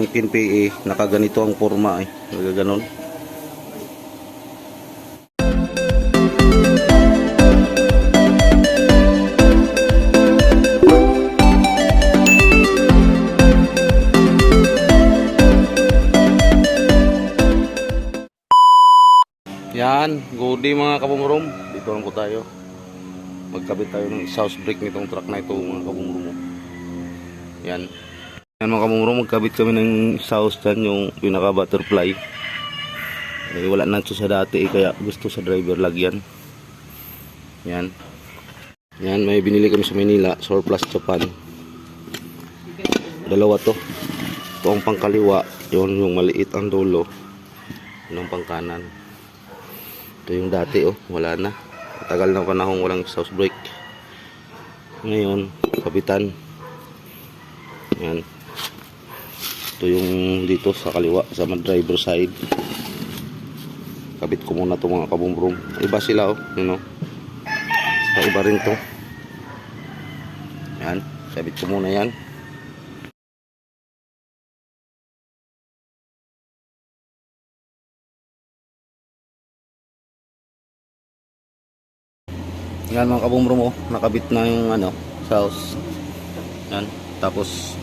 ang PNPA, nakaganito ang forma eh. Nagaganon. Yan, goody mga kabumurom. Dito lang po tayo. Magkabit tayo ng exhaust brake nitong truck na ito mga kabumurom. Yan. Yan mga kabumurom, magkabit kami ng exhaust dyan, yung pinaka butterfly. Eh, wala na ito sa dati eh, kaya gusto sa driver lagyan. Yan. Yan, may binili kami sa Manila, surplus Japan. Dalawa to. Ito ang pangkaliwa, yun yung maliit ang dulo. Yun ang pangkanan. Ito yung dati oh, wala na. Tagal na panahon walang exhaust brake. Ngayon, kapitan. Yan. Ito yung dito sa kaliwa, sa driver side. Kabit ko muna itong mga kabumbrum. Iba sila oh, yun oh. Sa iba rin to. Yan, sabit ko muna yan. Yan mga kabumbro mo, nakabit na yung ano, sa house. Yan, tapos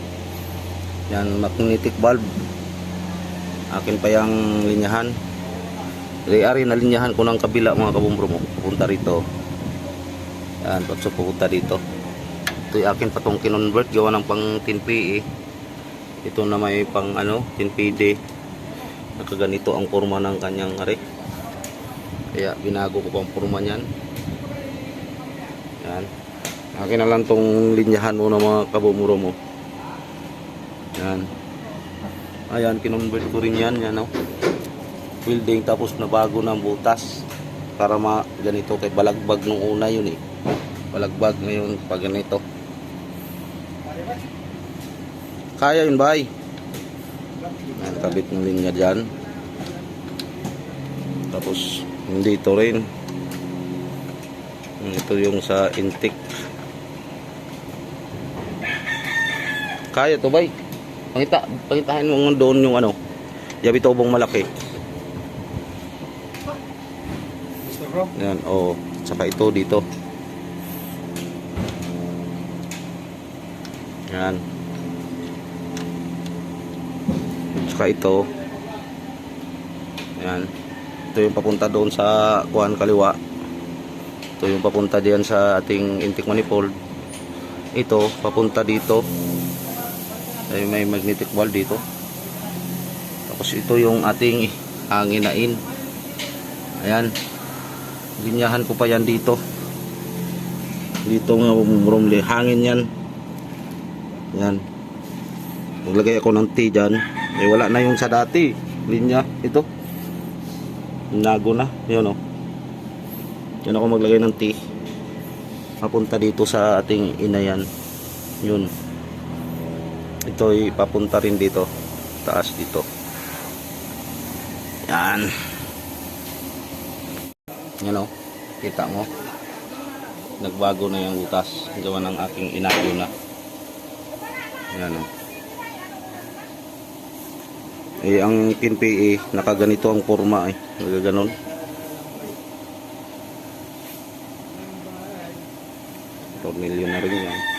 yan magnetic valve. Akin pa yung linyahan. Ari na linyahan ko ng kabila mga kabumbro mo, pupunta rito. Yan, patso pupunta dito. Ito yung akin pa kinonvert, gawa ng pang 10PE. Ito na may pang ano, 10PD. Nakaganito ang forma ng kanyang ari. Kaya binago ko pang forma niyan. Yan. Akin na lang tong linyahan mo ng mga kabumuro mo. Yan. Ayan, kinonvert ko rin yan. Yan, oh. Building tapos nabago ng butas. Para ma ganito kay balagbag nung una yun eh. Balagbag ngayon pag ganito. Kaya yun, bay. Yan, kabit ng linya dyan. Tapos, dito rin. Ito yung sa intake. Kaya to bay. Pangita, pangitahin mo doon yung ano. Yabi tobong malaki. Yan, oh. Saka ito dito. Yan. Saka ito. Yan. Ito yung papunta doon sa kuhan kaliwa. Ito yung papunta diyan sa ating intake manifold. Ito, papunta dito. Ay may magnetic valve dito. Tapos ito yung ating hanginain. Ayan. Linyahan ko pa yan dito. Dito nga umrumli. Hangin yan. Yan. Maglagay ako ng T dyan. Eh wala na yung sa dati. Linya. Ito. Nago na. Yun o. Oh. Yan ako maglagay ng T. Papunta dito sa ating inayan. Yun. Ito ay papunta rin dito. Taas dito. Yan. Yan o. Kita mo. Nagbago na yung butas. Gawa ng aking inayo na. Yan o. Eh, ang PNPA, nakaganito ang forma eh. Nagaganon. Tornilyo na rin yan.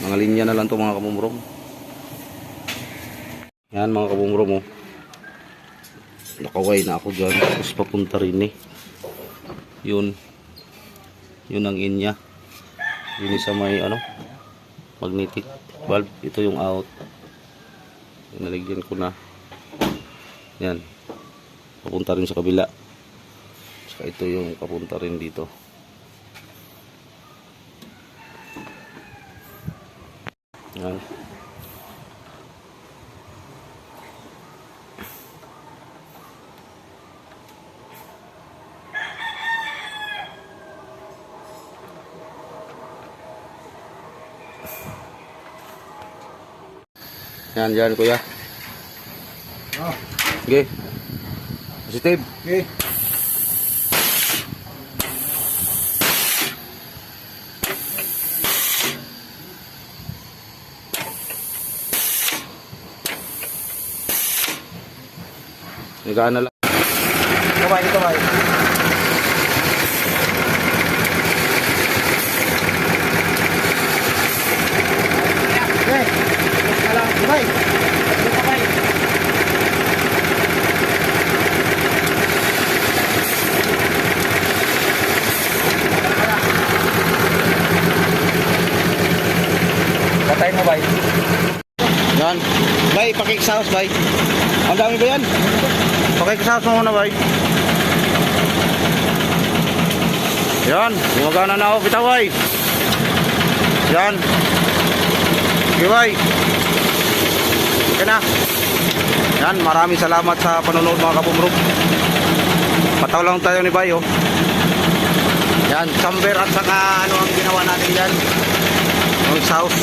Mga linya na lang to mga kabumrom. Yan mga kabumrom oh. Nakaway na ako dyan. Tapos papunta rin eh. Yun. Yun ang inya. Yun isa may ano. Magnetic valve. Ito yung out. Nalagyan ko na. Yan. Papunta rin sa kabila. Saka ito yung papunta rin dito. Yan. Yan, dyan kuya. Oh, Okay. Positive. okay. Nagana lang. Kamay, kamay. Okay. Alam, bye. Bye. Patay mo, bay. Yan. Bay, pakiksaos, bay. Ang dami ba yan? Pakiksaos mo muna, bay. Yan. Gumagana na ako. Bitaw, bay. Yan. Okay, bay. Okay na. Yan. Maraming salamat sa panonood, mga kapumrog. Pataw lang tayo ni bay, oh. Yan. Samber at saka ano ang ginawa natin yan. Ang sauce.